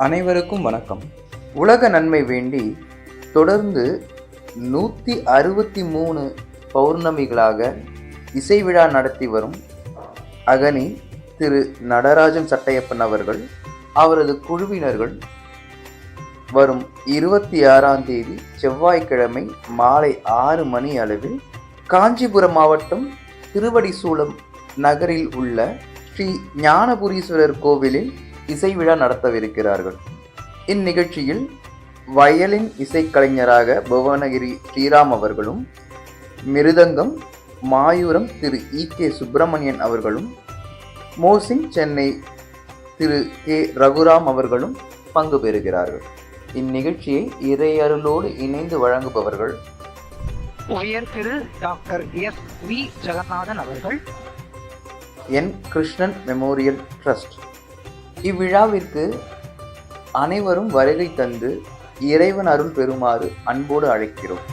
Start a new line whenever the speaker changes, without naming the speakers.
அனைவருக்கும் வணக்கம். உலக நன்மை வேண்டி தொடர்ந்து நூற்றி அறுபத்தி மூணு பௌர்ணமிகளாக இசை விழா நடத்தி வரும் அகனி திரு நடராஜன் சட்டையப்பன் அவர்கள் அவரது குழுவினர்கள் வரும் இருபத்தி ஆறாம் தேதி செவ்வாய்க்கிழமை மாலை ஆறு மணி அளவில் காஞ்சிபுரம் மாவட்டம் திருவடிசூலம் நகரில் உள்ள ஸ்ரீ ஞானபுரீஸ்வரர் கோவிலில் இசை விழா நடத்தவிருக்கிறார்கள். இந்நிகழ்ச்சியில் வயலின் இசைக்கலைஞராக புவனகிரி ஸ்ரீராம் அவர்களும் மிருதங்கம் மாயூரம் திரு இ கே சுப்பிரமணியன் அவர்களும் மோசிங் சென்னை திரு கே ரகுராம் அவர்களும் பங்கு பெறுகிறார்கள். இந்நிகழ்ச்சியை இறையருளோடு இணைந்து வழங்குபவர்கள்
உயர் Thiru doctor S V Jagannathan அவர்கள்
என் கிருஷ்ணன் மெமோரியல் ட்ரஸ்ட். இவ்விழாவிற்கு அனைவரும் வருகை தந்து இறைவன் அருள் பெறுமாறு அன்போடு அழைக்கிறோம்.